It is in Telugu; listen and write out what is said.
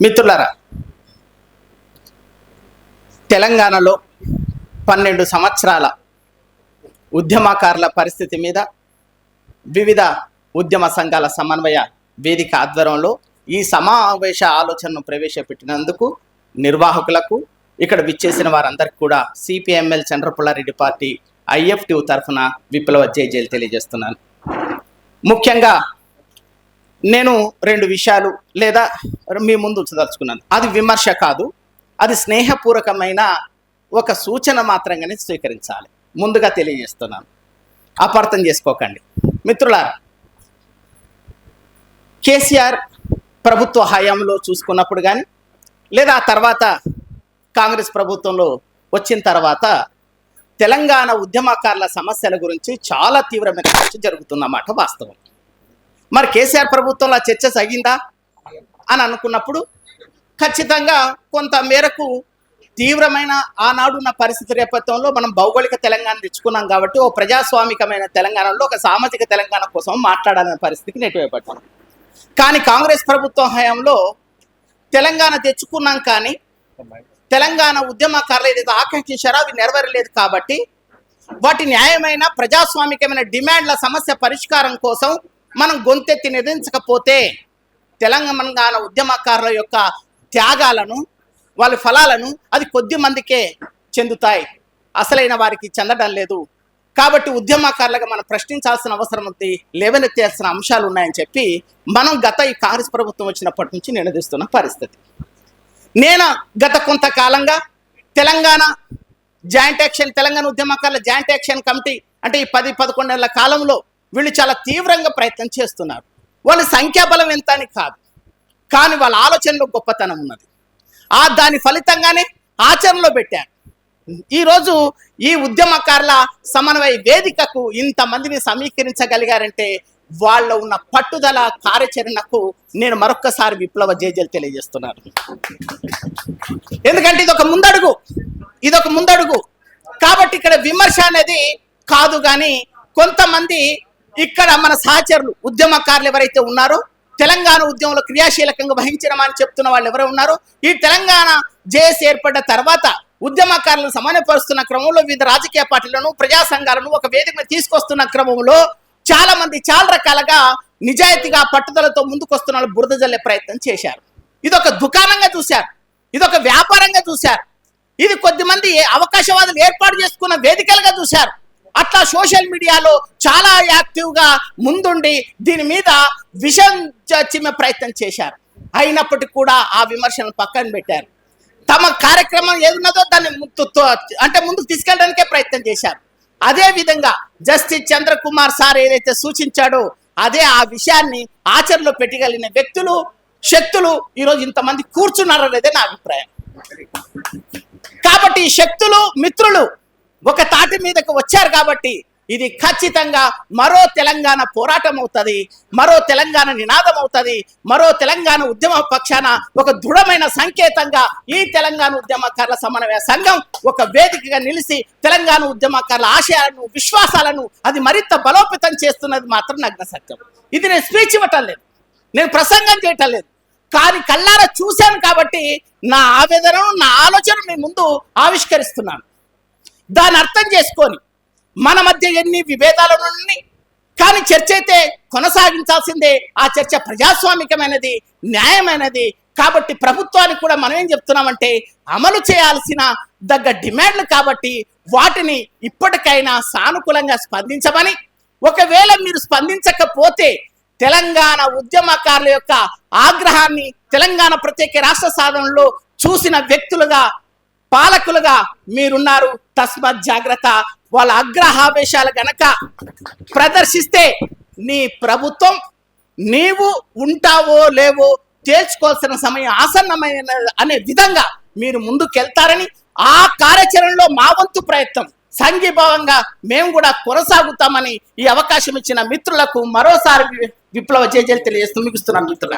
మిత్రులరా తెలంగాణలో పన్నెండు సంవత్సరాల ఉద్యమకారుల పరిస్థితి మీద వివిధ ఉద్యమ సంఘాల సమన్వయ వేదిక ఆధ్వర్యంలో ఈ సమావేశ ఆలోచనను ప్రవేశపెట్టినందుకు నిర్వాహకులకు ఇక్కడ విచ్చేసిన వారందరికీ కూడా సిపిఎంఎల్ చంద్రపుల్లారెడ్డి పార్టీ ఐఎఫ్టి తరఫున విప్లవ జేజేలు తెలియజేస్తున్నాను. ముఖ్యంగా నేను రెండు విషయాలు లేదా మీ ముందు ఉంచదలుచుకున్నాను. అది విమర్శ కాదు. అది స్నేహపూర్వకమైన ఒక సూచన మాత్రంగానే స్వీకరించాలి. ముందుగా తెలియజేస్తున్నాను. అపార్థం చేసుకోకండి. మిత్రులారా కేసీఆర్ ప్రభుత్వ హయాంలో చూసుకున్నప్పుడు కానీ లేదా ఆ తర్వాత కాంగ్రెస్ ప్రభుత్వంలో వచ్చిన తర్వాత తెలంగాణ ఉద్యమకారుల సమస్యల గురించి చాలా తీవ్రమైన చర్చ జరుగుతుందన్నమాట వాస్తవం. మరి కేసీఆర్ ప్రభుత్వంలో చర్చ సాగిందా అని అనుకున్నప్పుడు ఖచ్చితంగా కొంత మేరకు తీవ్రమైన ఆనాడున్న పరిస్థితి నేపథ్యంలో మనం భౌగోళిక తెలంగాణ తెచ్చుకున్నాం కాబట్టి ఓ ప్రజాస్వామికమైన తెలంగాణలో ఒక సామాజిక తెలంగాణ కోసం మాట్లాడాలనే పరిస్థితికి నెట్టివేయబడ్డాం. కానీ కాంగ్రెస్ ప్రభుత్వం హయాంలో తెలంగాణ తెచ్చుకున్నాం కానీ తెలంగాణ ఉద్యమకారులు ఏదైతే ఆకాంక్షించారో అవి నెరవేరలేదు కాబట్టి వాటి న్యాయమైన ప్రజాస్వామికమైన డిమాండ్ల సమస్య పరిష్కారం కోసం మనం గొంతెత్తి నిధించకపోతే తెలంగాణ ఉద్యమకారుల యొక్క త్యాగాలను వాళ్ళ ఫలాలను అది కొద్ది మందికే చెందుతాయి. అసలైన వారికి చెందడం లేదు. కాబట్టి ఉద్యమకారులుగా మనం ప్రశ్నించాల్సిన అవసరం ఉంది లేవనెత్తాల్సిన అంశాలు ఉన్నాయని చెప్పి మనం గత ఈ కాంగ్రెస్ ప్రభుత్వం వచ్చినప్పటి నుంచి నిలదీస్తున్న పరిస్థితి. నేను గత కొంతకాలంగా తెలంగాణ జాయింట్ యాక్షన్ తెలంగాణ ఉద్యమకారుల జాయింట్ యాక్షన్ కమిటీ అంటే ఈ పది పదకొండు నెలల కాలంలో వీళ్ళు చాలా తీవ్రంగా ప్రయత్నం చేస్తున్నారు. వాళ్ళ సంఖ్యాబలం ఎంత అని కాదు. కానీ వాళ్ళ ఆలోచనలో గొప్పతనం ఉన్నది. ఆ దాని ఫలితంగానే ఆచరణలో పెట్టారు. ఈరోజు ఈ ఉద్యమకారుల సమన్వయ వేదికకు ఇంతమందిని సమీకరించగలిగారంటే వాళ్ళ ఉన్న పట్టుదల కార్యాచరణకు నేను మరొక్కసారి విప్లవ జేజలు తెలియజేస్తున్నాను. ఎందుకంటే ఇది ఒక ముందడుగు. ఇది ఒక ముందడుగు. కాబట్టి ఇక్కడ విమర్శ అనేది కాదు కానీ కొంతమంది ఇక్కడ మన సహచరులు ఉద్యమకారులు ఎవరైతే ఉన్నారో తెలంగాణ ఉద్యమంలో క్రియాశీలకంగా వహించడమని చెప్తున్న వాళ్ళు ఎవరు ఉన్నారో ఈ తెలంగాణ జేఏసీ ఏర్పడ్డ తర్వాత ఉద్యమకారులను సమన్వయపరుస్తున్న క్రమంలో వివిధ రాజకీయ పార్టీలను ప్రజా సంఘాలను ఒక వేదిక మీద తీసుకొస్తున్న క్రమంలో చాలా మంది చాలా రకాలుగా నిజాయితీగా పట్టుదలతో ముందుకొస్తున్న వాళ్ళు బురద జల్లే ప్రయత్నం చేశారు. ఇది ఒక దుకాణంగా చూశారు. ఇది ఒక వ్యాపారంగా చూశారు. ఇది కొద్దిమంది అవకాశవాదులు ఏర్పాటు చేసుకున్న వేదికలుగా చూశారు. అట్లా సోషల్ మీడియాలో చాలా యాక్టివ్గా ముందుండి దీని మీద విషం చిమ్మే ప్రయత్నం చేశారు. అయినప్పటికీ కూడా ఆ విమర్శను పక్కన పెట్టారు. తమ కార్యక్రమం ఏదున్నదో దాన్ని అంటే ముందుకు తీసుకెళ్ళడానికే ప్రయత్నం చేశారు. అదే విధంగా జస్టిస్ చంద్రకుమార్ సార్ ఏదైతే సూచించాడో అదే ఆ విషయాన్ని ఆచరణలో పెట్టగలిగిన వ్యక్తులు శక్తులు ఈరోజు ఇంతమంది కూర్చున్నారనేదే నా అభిప్రాయం. కాబట్టి శక్తులు మిత్రులు ఒక తాటి మీదకు వచ్చారు కాబట్టి ఇది ఖచ్చితంగా మరో తెలంగాణ పోరాటం అవుతుంది మరో తెలంగాణ నినాదం అవుతుంది మరో తెలంగాణ ఉద్యమ పక్షాన ఒక దృఢమైన సంకేతంగా ఈ తెలంగాణ ఉద్యమకారుల సమన్వయ సంఘం ఒక వేదికగా నిలిచి తెలంగాణ ఉద్యమకారుల ఆశయాలను విశ్వాసాలను అది మరింత బలోపేతం చేస్తున్నది మాత్రం నగ్న సత్యం. ఇది నేను స్పీచ్ ఇవ్వటం లేదు. నేను ప్రసంగం చేయటం లేదు. కానీ కళ్ళారా చూశాను కాబట్టి నా ఆవేదనను నా ఆలోచన మీ ముందు ఆవిష్కరిస్తున్నాను. దాన్ని అర్థం చేసుకొని మన మధ్య ఎన్ని విభేదాలు ఉన్నాయి కానీ చర్చ అయితే కొనసాగించాల్సిందే. ఆ చర్చ ప్రజాస్వామికమైనది న్యాయమైనది. కాబట్టి ప్రభుత్వానికి కూడా మనం ఏం చెప్తున్నామంటే అమలు చేయాల్సిన దగ్గ డిమాండ్లు కాబట్టి వాటిని ఇప్పటికైనా సానుకూలంగా స్పందించమని ఒకవేళ మీరు స్పందించకపోతే తెలంగాణ ఉద్యమకారుల యొక్క ఆగ్రహాన్ని తెలంగాణ ప్రత్యేక రాష్ట్ర సాధనలో చూసిన వ్యక్తులుగా పాలకులుగా మీరున్నారు. తస్మత్ జాగ్రత్త. వాళ్ళ అగ్రహావేశాలు గనక ప్రదర్శిస్తే నీ ప్రభుత్వం నీవు ఉంటావో లేవో తేల్చుకోవాల్సిన సమయం ఆసన్నమైన అనే విధంగా మీరు ముందుకెళ్తారని ఆ కార్యాచరణలో మా వంతు ప్రయత్నం. సంఘీభావంగా మేము కూడా కొనసాగుతామని ఈ అవకాశం ఇచ్చిన మిత్రులకు మరోసారి విప్లవ జేజేలు తెలియజేస్తూ ముగిస్తున్నాను మిత్రుల